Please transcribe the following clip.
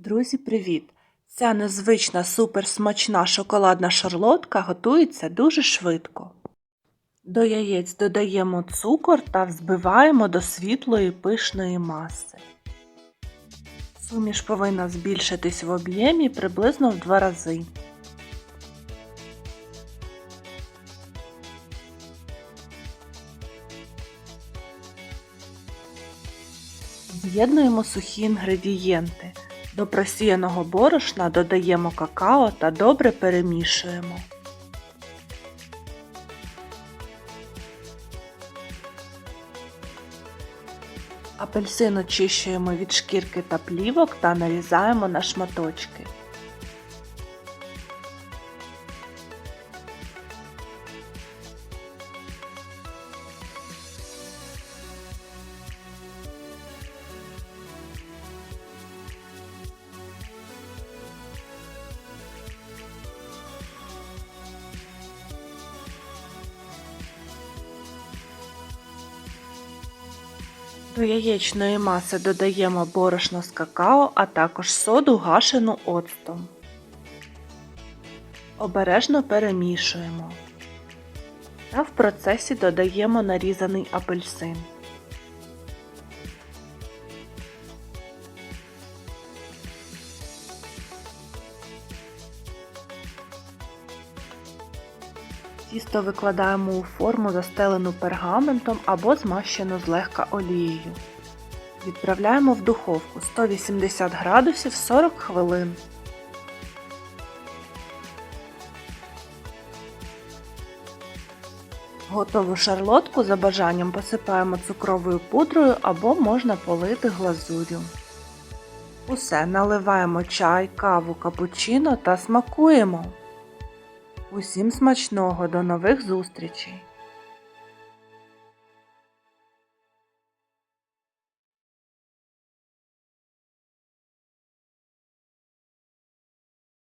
Друзі, привіт! Ця незвична суперсмачна шоколадна шарлотка готується дуже швидко. До яєць додаємо цукор та взбиваємо до світлої пишної маси. Суміш повинна збільшитись в об'ємі приблизно в два рази. З'єднуємо сухі інгредієнти. До просіяного борошна додаємо какао та добре перемішуємо. Апельсин очищуємо від шкірки та плівок та нарізаємо на шматочки. До яєчної маси додаємо борошно з какао, а також соду гашену оцтом. Обережно перемішуємо. Та в процесі додаємо нарізаний апельсин. Тісто викладаємо у форму, застелену пергаментом або змащену злегка олією. Відправляємо в духовку 180 градусів 40 хвилин. Готову шарлотку за бажанням посипаємо цукровою пудрою або можна полити глазур'ю. Усе наливаємо чай, каву, капучино та смакуємо. Усім смачного, до нових зустрічей!